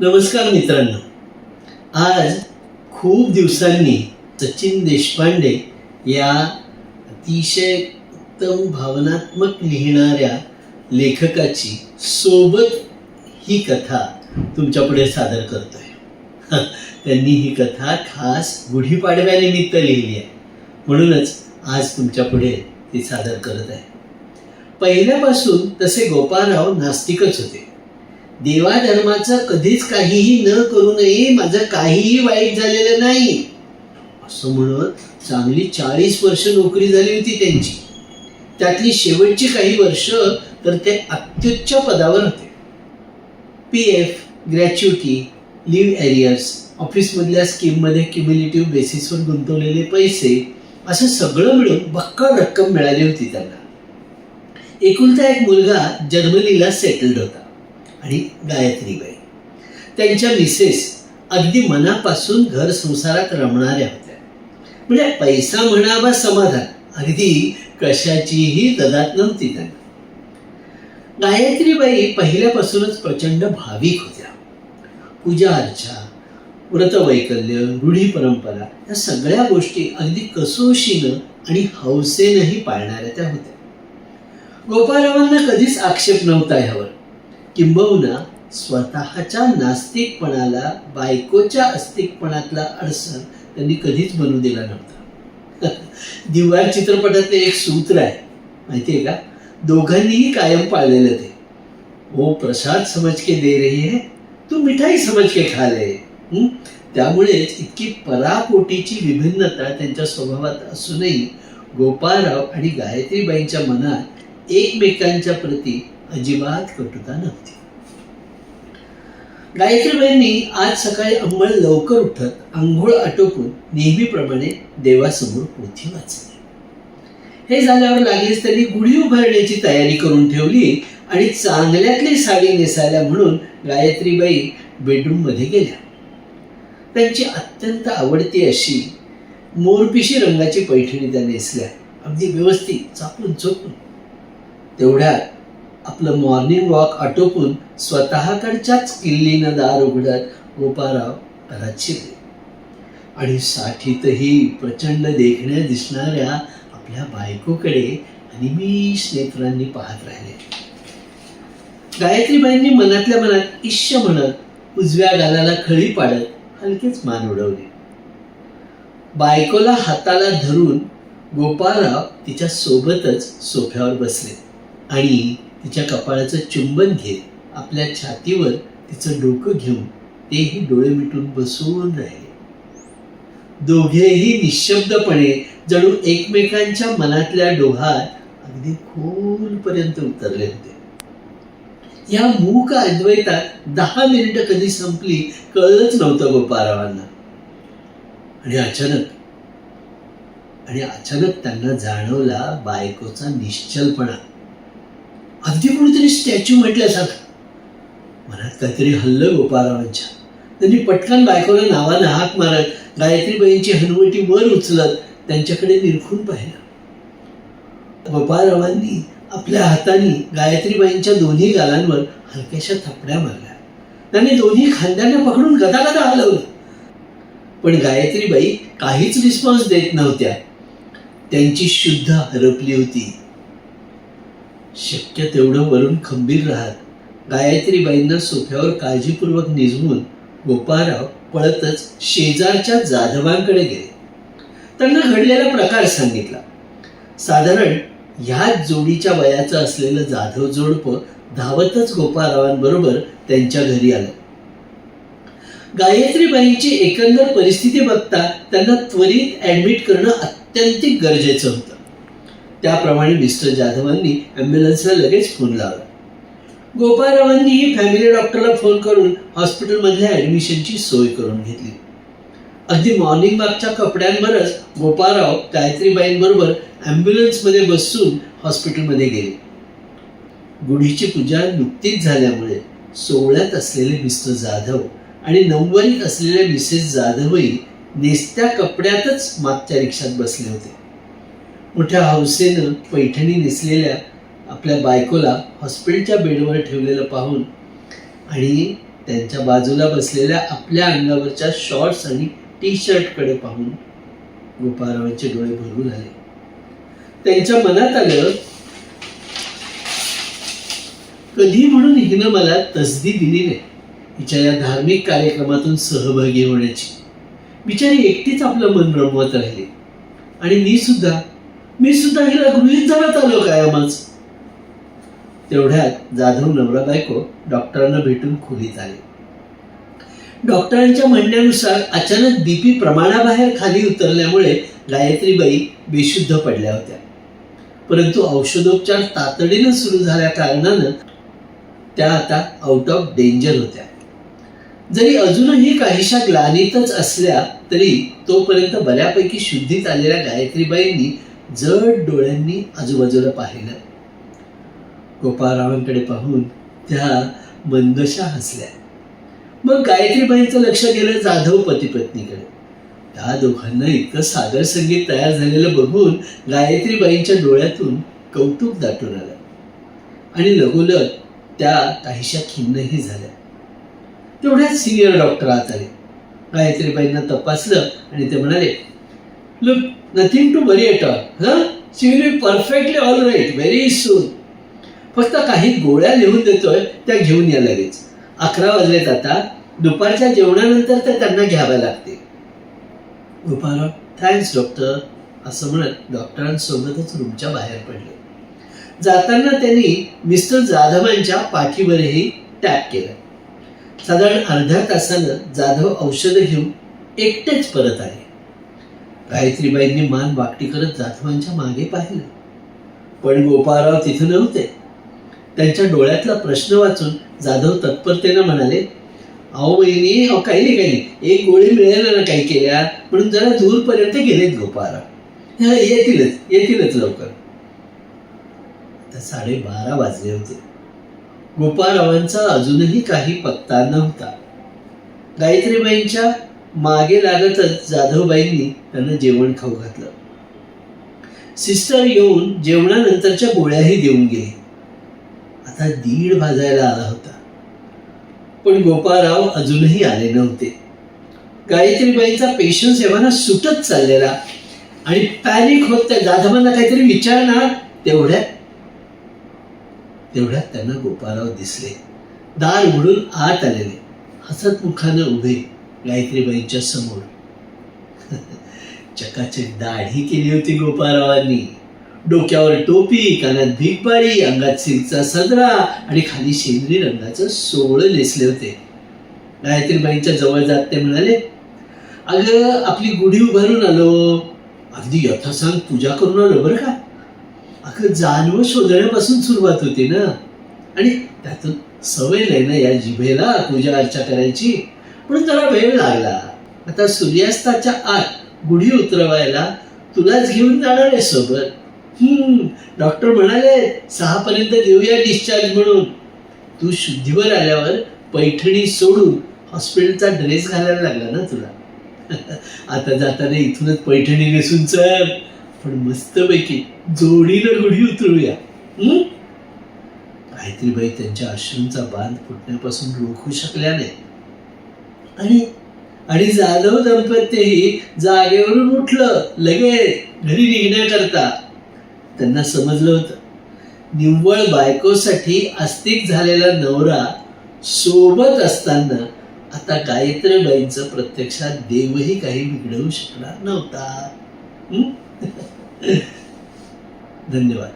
नमस्कार मित्रांनो. आज खूप दिवसांनी सचिन देशपांडे या अतिशय उत्तम भावनात्मक लिहिणाऱ्या लेखकाची सोबत ही कथा तुमच्यापुढे सादर करतोय. त्यांनी ही कथा खास गुढीपाडव्यानिमित्त लिहिली आहे. म्हणूनच आज तुमच्यापुढे ती सादर करत आहे. पहिल्यापासून तसे गोपाळराव नास्तिकच होते. देवाधर्माचं कधीच काहीही न करू नये माझं काहीही वाईट झालेलं नाही. असं म्हणत चांगली चाळीस वर्ष नोकरी झाली होती त्यांची. त्यातली शेवटची काही वर्ष तर ते अत्युच्च पदावर होते. P F gratuity leave arrears ऑफिसमधल्या स्कीममध्ये क्युम्युलेटिव्ह बेसिसवर गुंतवलेले पैसे असं सगळं मिळून बक्कळ रक्कम मिळाली होती त्यांना. एकुलता एक मुलगा जर्मनीला सेटल्ड होता. आणि गायत्रीबाई त्यांच्या मिसेस अगदी मनापासून घर संसारात रमणाऱ्या होत्या. म्हणजे पैसा म्हणावा समाधान अगदी कशाचीही ददात नव्हती त्यांना. गायत्रीबाई पहिल्यापासूनच प्रचंड भाविक होत्या. पूजा अर्चा व्रतवैकल्य रूढी परंपरा या सगळ्या गोष्टी अगदी कसोशीनं आणि हौसेनंही पाळणाऱ्या त्या होत्या. गोपालरावांना कधीच आक्षेप नव्हता ह्यावर. किंबहुना स्वतःच्या नास्तिकपणाला बायकोच्या अस्तिकपणातला अडसर त्यांनी कधीच बनू दिला नव्हता. दिवार चित्रपटातले एक सूत्र आहे माहिती आहे का? दोघांनीही कायम पाळलेलं ते. ओ प्रसाद समज के दे रही है तू मिठाई समज के खा रे त्यामुळेच इतकी पराकोटीची विभिन्नता त्यांच्या स्वभावात असूनही गोपाळराव आणि गायत्रीबाईंच्या मनात एकमेकांच्या प्रती अजिबात कटुता नव्हती. गायत्रीबाईंनी आज सकाळी अंबळ लवकर उठत आंघोळ आटोपून नेहमीप्रमाणे देवासमोर पोथी वाचली. हे झाल्यावर लागलीच त्यांनी गुढी उभारण्याची तयारी करून ठेवली आणि चांगल्यातली साडी नेसायला म्हणून गायत्रीबाई बेडरूममध्ये गेल्या. त्यांची अत्यंत आवडती अशी मोरपिशी रंगाची पैठणी त्या नेसल्या. अगदी व्यवस्थित चापून चोपून. तेवढ्यात आपलं मॉर्निंग वॉक आटोपून स्वतःकडच्याच किल्लीनं दार उघडत गोपाराव घरात आणि साठीतही प्रचंड देखण्या दिसणाऱ्या आपल्या बायकोकडे निमिष नेत्रांनी पाहत राहिले. गायत्रीबाईंनी मनातल्या मनात इश्य म्हणत उजव्या गालाला खळी पाडत हलकेच मान उडवले. बायकोला हाताला धरून गोपाळराव तिच्या सोबतच सोफ्यावर बसले आणि तिच्या कपाळाचं चुंबन घेत आपल्या छातीवर तिचं डोकं घेऊन तेही डोळे मिटून बसून राहिले. दोघेही निशब्दपणे जणू एकमेकांच्या मनातल्या डोहात अगदी खोलपर्यंत उतरले होते. या मूक अद्वैतात दहा मिनिटं कधी संपली कळलंच नव्हतं गोपारावांना आणि अचानक आणि अचानक त्यांना जाणवला बायकोचा निश्चलपणा. अगदी कोणीतरी स्टॅच्यू म्हटल्यासारखं मनात काहीतरी हल्लं गोपाळरावांच्या. त्यांनी पटकन बायकोला नावानं हाक मारत गायत्रीबाईंची हनुवटी वर उचलत त्यांच्याकडे निरखून पाहिलं. गोपाळरावांनी आपल्या हाताने गायत्रीबाईंच्या दोन्ही गालांवर हलक्याशा थपड्या मारल्या. त्यांनी दोन्ही खांद्यांना पकडून गदागदा हलवलं. पण गायत्रीबाई काहीच रिस्पॉन्स देत नव्हत्या. त्यांची शुद्ध हरपली होती. शक्य तेवढं वरून खंबीर राहत. गायत्रीबाईंना सोफ्यावर काळजीपूर्वक निजवून गोपाळराव पळतच शेजारच्या जाधवांकडे गेले. त्यांना घडलेला प्रकार सांगितला. साधारण ह्याच जोडीच्या वयाचं असलेलं जाधव जोडपं धावतच गोपाळरावांबरोबर त्यांच्या घरी आलं. गायत्रीबाईंची एकंदर परिस्थिती बघता त्यांना त्वरित ऍडमिट करणं अत्यंत गरजेचं होतं. त्याप्रमाणे मिस्टर जाधवांनी ॲम्ब्युलन्सला लगेच फोन लावला. गोपाळरावांनी फॅमिली डॉक्टरला फोन करून हॉस्पिटलमधल्या ॲडमिशनची सोय करून घेतली. अगदी मॉर्निंग वॉकच्या कपड्यांवरच गोपाळराव गायत्रीबाईंबरोबर ॲम्ब्युलन्समध्ये बसून हॉस्पिटलमध्ये गेले. गुढीची पूजा नुकतीच झाल्यामुळे सोहळ्यात असलेले मिस्टर जाधव आणि नऊवारीत असलेले मिसेस जाधवही नेसत्या कपड्यातच मागच्या रिक्षात बसले होते. मोठ्या हौसेनं पैठणी नेसलेल्या आपल्या बायकोला हॉस्पिटलच्या बेडवर ठेवलेलं पाहून आणि त्यांच्या बाजूला बसलेल्या आपल्या अंगावरच्या शॉर्ट्स आणि टी शर्टकडे पाहून गोपाळरावांचे डोळे भरून आले. त्यांच्या मनात आलं कधी म्हणून हिनं मला तसदी दिली नाही हिच्या या धार्मिक कार्यक्रमातून सहभागी होण्याची? बिचारी एकटीच आपलं मन रमवत राहिली आणि मी सुद्धा मी सुद्धा हिला गृहित धरत आलो कायमच. तेवढ्यात जाधव नवरा बायको डॉक्टरांना भेटून खोलीत आले. डॉक्टरांच्या म्हणण्यानुसार अचानक दीपी प्रमाणाबाहेर खाली उतरल्यामुळे गायत्रीबाई बेशुद्ध पडल्या होत्या. परंतु औषधोपचार तातडीनं सुरू झाल्या कारणानं त्या आता आउट ऑफ डेंजर होत्या. जरी अजूनही काहीशा ग्लानीतच असल्या तरी तोपर्यंत बऱ्यापैकी शुद्धीत आलेल्या गायत्रीबाईंनी जड डोळ्यांनी आजूबाजूला पाहिलं. गोपाळरावांकडे पाहून त्या मंदशा हसल्या. मग गायत्रीबाईंचं लक्ष गेलं जाधव पती पत्नीकडे त्या दोघांना इतकं सादर संगीत तयार झालेलं बघून गायत्रीबाईंच्या डोळ्यातून कौतुक दाटून आलं. आणि लगोलग त्या काहीशा खिन्नही झाल्या. तेवढ्याच सिनियर डॉक्टर आत आले. गायत्रीबाईंना तपासलं आणि ते म्हणाले look nothing to worry at all हं she will be perfectly all right very soon फक्त काही गोळ्या लिहून देतोय त्या घेऊन या लगेच. अकरा वाजलेत आता. दुपारच्या जेवणानंतर त्या त्यांना घ्याव्या लागते. दुपार थँक्स डॉक्टर असं म्हणत डॉक्टरांसोबतच रूमच्या बाहेर पडले. जाताना त्यांनी मिस्टर जाधवांच्या पाठीवरही टॅप केलं. साधारण अर्ध्या तासानं जाधव औषधं घेऊन एकटेच परत आले. गायत्रीबाईंनी मान वाकटी करत जाधवांच्या मागे पाहिलं. पण गोपाळराव तिथे नव्हते. त्यांच्या डोळ्यातला प्रश्न वाचून जाधव तत्परतेनं म्हणाले अहो बहिणी अहो काही नाही काही नाही. एक गोळी मिळेल ना काही केल्या म्हणून जरा दूरपर्यंत गेलेत गोपाळराव. येतीलच येतीलच लवकर. आता साडेबारा वाजले होते. गोपाळरावांचा अजूनही काही पत्ता नव्हता. गायत्रीबाईंच्या मागे लागतच जाधवबाईंनी त्यांना जेवण खाऊ घातलं. सिस्टर येऊन जेवणानंतरच्या गोळ्याही देऊन गेली. आता दीड भाजायला आला होता. पण गोपाळराव अजूनही आले नव्हते. गायत्रीबाईंचा पेशन्स एव्हाना सुटत चाललेला आणि पॅनिक होत त्या जाधवांना काहीतरी विचारणार तेवढ्यात तेवढ्यात त्यांना गोपाळराव दिसले. दार उघडून आत आलेले. हसत मुखानं उभे गायत्रीबाईंच्या समोर. चकाचक दाढी केली होती गोपाळरावांनी. डोक्यावर टोपी कानात भिकबाळी अंगात सिल्कचा सदरा आणि खाली शेंद्री रंगाचं सोवळं नेसले होते. गायत्रीबाईंच्या जवळ जात ते म्हणाले अगं आपली गुढी उभारून आलो. अगदी यथासांग पूजा करून आलो बरं का? अगं जानवं शोधण्यापासून सुरुवात होती ना? आणि त्यातून सवय नाही ना या जिभेला पूजा अर्चा करायची. म्हणून जरा वेळ लागला. आता सूर्यास्ताच्या आत गुढी उतरवायला तुलाच घेऊन जाणार आहे सोबत. हम्म डॉक्टर म्हणाले सहा पर्यंत देऊया डिस्चार्ज म्हणून. तू शुद्धीवर आल्यावर पैठणी सोडून हॉस्पिटलचा ड्रेस घालायला लागला ना तुला? आता जाताना इथूनच पैठणी नेसून चल. पण मस्तपैकी जोडीनं गुढी उतरूया. हम्म? गायत्रीबाई त्यांच्या अश्रूंचा बांध फुटण्यापासून रोखू शकल्या नाही आणि आणि जाधव दंपत्यही जागेवरून उठलं लगेच घरी निघण्याकरता. त्यांना समजलं होतं. निव्वळ बायकोसाठी आस्तिक झालेला नवरा सोबत असताना आता गायत्रीबाईंचं प्रत्यक्षात देवही काही बिघडवू शकणार नव्हता. धन्यवाद.